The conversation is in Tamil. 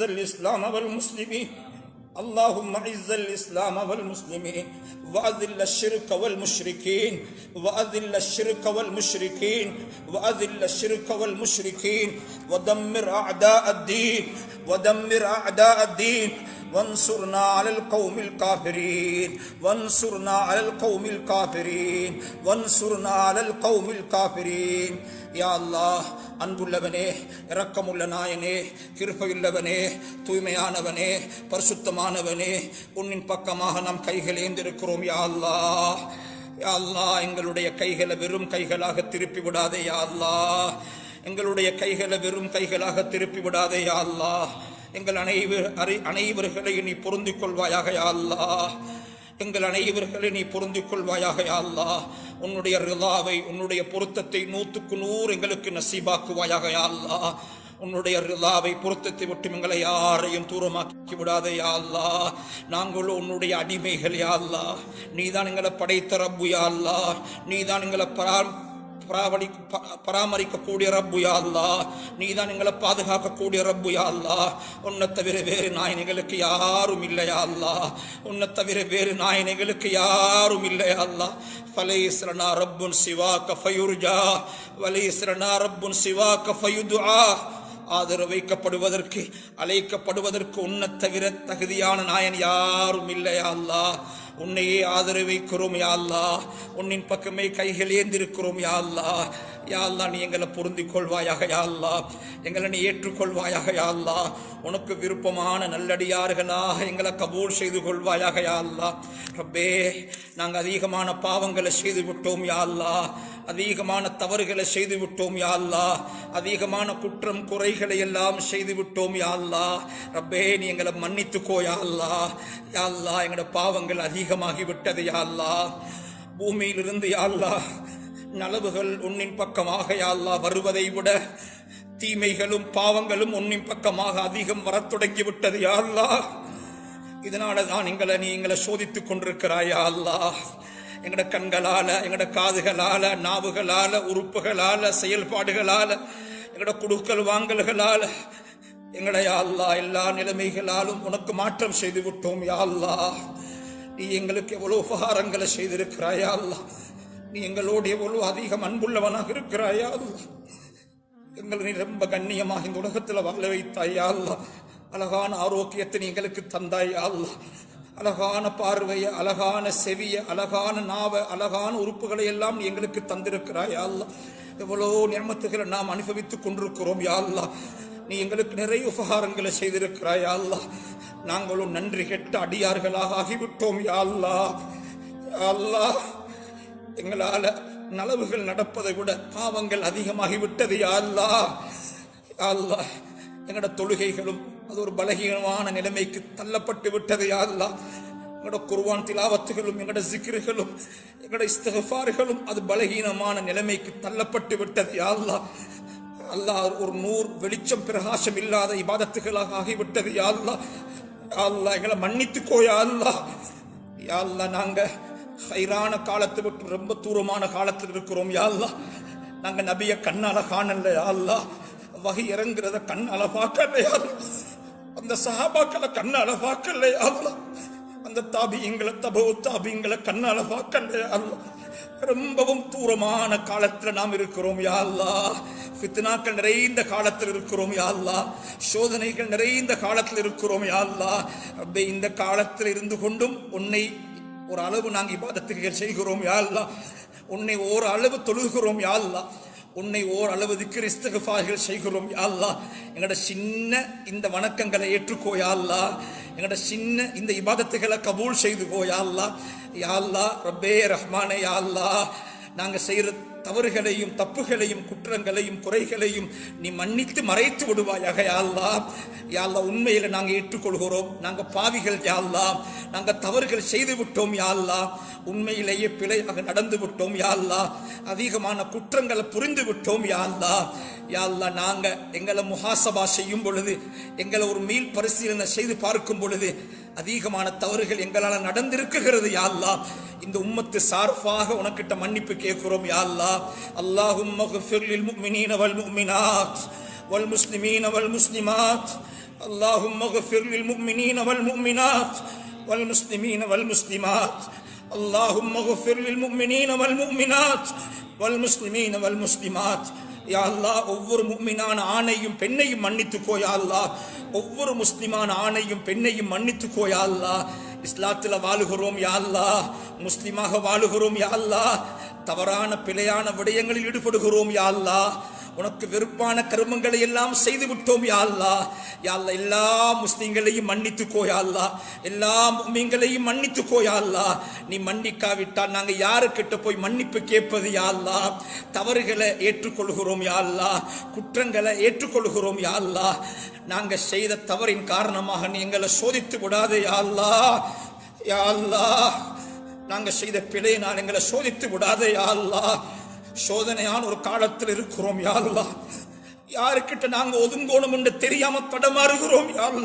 الإسلام والمسلمين. اللهم أعز الإسلام والمسلمين. وأذل الشرك والمشركين. وأذل الشرك والمشركين. وأذل الشرك والمشركين. ودمر أعداء الدين. ودمر أعداء الدين. وانصرنا على القوم الكافرين وانصرنا على القوم الكافرين وانصرنا على القوم الكافرين யா அல்லாஹ் அன்புள்ளவனே இரக்கமுள்ள நாயனே கிருபையுள்ளவனே தூய்மையானவனே பரிசுத்தமானவனே உன்னின் பக்கமாக நாம் கைகள் ஏந்திருக்கிறோம் யா அல்லாஹ் யா அல்லாஹ் எங்களுடைய கைகளை வெறும் கைகளாக திருப்பி விடாதே யா அல்லாஹ் எங்களுடைய கைகளை வெறும் கைகளாக திருப்பி விடாதே யா அல்லாஹ் எங்கள் அனைவர் அரை அனைவர்களை நீ பொருந்திக் கொள்வாயாக அல்லா எங்கள் அனைவர்களை நீ பொருந்திக் கொள்வாயாக அல்லா உன்னுடைய ரிலாவை உன்னுடைய பொருத்தத்தை நூற்றுக்கு நூறு எங்களுக்கு நசீபாக்குவாயாக அல்லா அல்லாஹ். உன்னுடைய ரிலாவை பொருத்தத்தை விட்டு எங்களை யாரையும் தூரமாக்கி விடாதே அல்லா நாங்களும் உன்னுடைய அடிமைகள் யா அல்லாஹ். நீதான் எங்களை படைத்த ரப்பு யா அல்லாஹ். நீதான் எங்களை பரா பராமரி பராமரிக்கக்கூடிய ரப்பு யா நீ தான் எங்களை பாதுகாக்கக்கூடிய ரப்பு யா உன்னை தவிர வேறு நாயனைகளுக்கு யாரும் இல்லையா அல்லாஹ். உன்னை தவிர வேறு நாயனைகளுக்கு யாரும் இல்லையா அல்லாஹ். ஃபலைஸ்ரனா ரப்புன் சிவா கஃபயுர்ஜா வலைஸ்ரனா ரப்புன் சிவா கஃபயுதுஆ ஆதரவு வைக்கப்படுவதற்கு அழைக்கப்படுவதற்கு உன்னை தவிர தகுதியான நாயன் யாரும் இல்லையா அல்லா உன்னையே ஆதரவு வைக்கிறோம் யா அல்லா உன்னின் பக்கமே கைகள் ஏந்திருக்கிறோம் யா அல்லா யா நீ எங்களை பொருந்திக் கொள்வாயாக யா எங்களை நீ ஏற்றுக்கொள்வாயாக யா அல்லாஹ். உனக்கு விருப்பமான நல்லடியார்களாக எங்களை கபூல் செய்து கொள்வாயாக யா அல்லாஹ். ரப்பே நாங்கள் அதிகமான பாவங்களை செய்து விட்டோம் யா அல்லா அதிகமான தவறுகளை செய்து விட்டோம் யா அதிகமான குற்றம் குறைகளை எல்லாம் செய்து விட்டோம் யா அல்லா ரப்பே நீ எங்களை மன்னித்துக்கோ யா அல்லா யா அல்லா எங்களோட பாவங்கள் அதிகமாகி விட்டது யா அல்லா பூமியிலிருந்து யா நலவுகள் உன்னின் பக்கமாக யாழ்லா வருவதை விட தீமைகளும் பாவங்களும் உன்னின் பக்கமாக அதிகம் வரத் தொடங்கிவிட்டது யாழ்லா யா இதனால தான் எங்களை நீ எங்களை சோதித்துக் கொண்டிருக்கிறாயா அல்லாஹ். எங்கட கண்களால எங்கட காதுகளால நாவுகளால உறுப்புகளால செயல்பாடுகளால எங்கட குடுக்கல் வாங்கல்களால எங்களை அல்லா எல்லா நிலைமைகளாலும் உனக்கு மாற்றம் செய்து விட்டோம் யா அல்லா நீ எங்களுக்கு எவ்வளவு உபகாரங்களை செய்திருக்கிறாயா அல்லாஹ். நீ எங்களோடு எவ்வளவு அதிகம் அன்புள்ளவனாக இருக்கிறாயா எங்களை நீ ரொம்ப கண்ணியமாக இந்த உலகத்தில் வாழ வைத்தாயா அழகான ஆரோக்கியத்தை நீ எங்களுக்கு தந்தாயா அழகான பார்வையை அழகான செவிய அழகான நாவ அழகான உறுப்புகளை எல்லாம் நீ எங்களுக்கு தந்திருக்கிறாயா அல்லா எவ்வளோ நியமத்துகளை நாம் அனுபவித்துக் கொண்டிருக்கிறோம் யா நீ எங்களுக்கு நிறைய உபகாரங்களை செய்திருக்கிறாயா அல்லாஹ் நாங்களும் நன்றி கெட்ட அடியார்களாக ஆகிவிட்டோம் யா அல்லா அல்லாஹ் எங்களால நலவுகள் நடப்பதை விட பாவங்கள் அதிகமாகி விட்டது யாழ்லா யா எங்களோட தொழுகைகளும் அது ஒரு பலகீனமான நிலைமைக்கு தள்ளப்பட்டு விட்டது. யாழ்லா எங்களோட குர்வான் திலாவத்துகளும் எங்களோட ஜிக்ருகளும் எங்களோட இஸ்தகஃபாறுகளும் அது பலகீனமான நிலைமைக்கு தள்ளப்பட்டு விட்டது. யாழ்லா அல்லாஹ். ஒரு நூறு வெளிச்சம் பிரகாசம் இல்லாத இபாதத்துகளாக ஆகிவிட்டது. யாழ்லா யாழ்லா எங்களை மன்னித்துக்கோ. யா யாழ்லா நாங்கள் ஹைரான காலத்தை விட்டு ரொம்ப தூரமான காலத்தில் இருக்கிறோம் யா நாங்கள் நாங்க நபிய கண்ணால காணல யா வகை இறங்குறத கண்ணால பார்க்கல யா அந்த சஹாபாக்களை கண்ணால பார்க்கல யா அந்த தாபியங்களை தபோ தாபியங்களை கண்ணால பார்க்கல யா ரொம்பவும் தூரமான காலத்துல நாம் இருக்கிறோம் யாழ்லா அல்லாஹ் ஃபித்னாக்கள் நிறைந்த காலத்தில் இருக்கிறோம் யாழ்லா சோதனைகள் நிறைந்த காலத்தில் இருக்கிறோம் யாழ்லா அப்படி இந்த காலத்தில் இருந்து கொண்டும் உன்னை ஒரு அளவு நாங்கள் இபாதத்துகள் செய்கிறோம் யாழ்லாம் உன்னை ஓர் அளவு தொழுகிறோம் யாழ்லாம் உன்னை ஓர் அளவு திக்ர் செய்கிறோம் யா எங்களோட சின்ன இந்த வணக்கங்களை ஏற்றுக்கோ யாழ்லா எங்களோட சின்ன இந்த இபாதத்துகளை கபூல் செய்துக்கோ யா யாழ்லா ரப்பே ரஹ்மானே யாழ்லா நாங்கள் செய்கிற தவறுகளையும் தப்புகளையும் குற்றங்களையும் குறைகளையும் நீ மன்னித்து மறைத்து விடுவாயாக யாழ்லா யாழ்லா உண்மையில் நாங்கள் உண்மையில ஏற்றுக்கொள்கிறோம். நாங்கள் பாவிகள் யாழ்லா நாங்கள் தவறுகள் செய்து விட்டோம் யாழ்லா உண்மையிலேயே பிழையாக நடந்து விட்டோம் யாழ்லா அதிகமான குற்றங்களை புரிந்து விட்டோம் யாழ்லா யாழ்லா நாங்கள் எங்களை முகாசபா செய்யும் பொழுது எங்களை ஒரு மீள் பரிசீலனை செய்து பார்க்கும் பொழுது அதிகமான தவறுகள் எங்களால் நடந்திருக்குகிறது யா அல்லாஹ் இந்த உம்மத்து சார்பாக உனக்கிட்ட மன்னிப்பு கேட்கிறோம் யா அல்லாஹ் அல்லாஹும் மக்ஃபிர் லில் முஃமினீன வல் முஃமினாத் வல் முஸ்லிமீன வல் முஸ்லிமாத் اللهم اغفر للمؤمنين والمؤمنات والمسلمين والمسلمات اللهم اغفر للمؤمنين والمؤمنات والمسلمين والمسلمات யா ஒவ்வொரு முக்மினான ஆணையும் பெண்ணையும் மன்னித்துக்கோ யா ஒவ்வொரு முஸ்லிமான ஆணையும் பெண்ணையும் மன்னித்துக்கோ யா இஸ்லாத்தில் வாழுகிறோம் யா அல்லாஹ். முஸ்லிமாக வாழுகிறோம் யா அல்லாஹ். தவறான பிழையான விடயங்களில் ஈடுபடுகிறோம் யா உனக்கு வெறுப்பான கருமங்களை எல்லாம் செய்து விட்டோம் யாழ்லா அல்லாஹ். எல்லா முஸ்லீம்களையும் மன்னித்துக்கோ யா எல்லா மீன்களையும் மன்னித்துக்கோ யா நீ மன்னிக்காவிட்டால் நாங்கள் யாருக்கிட்ட போய் மன்னிப்பு கேட்பது யாழ்லா தவறுகளை ஏற்றுக்கொள்கிறோம் யாழ்லா குற்றங்களை ஏற்றுக்கொள்கிறோம் யாழ்லா நாங்கள் செய்த தவறின் காரணமாக நீ எங்களை சோதித்து விடாதே யாழ்லா யாழ்லா நாங்கள் செய்த பிழையினால் எங்களை சோதித்து விடாதே யாழ்லா சோதனையான ஒரு காலத்தில் இருக்கிறோம் யா யாருக்கிட்ட நாங்க ஒதுங்கோணும் என்று தெரியாம தடமாறுகிறோம் யாருல்ல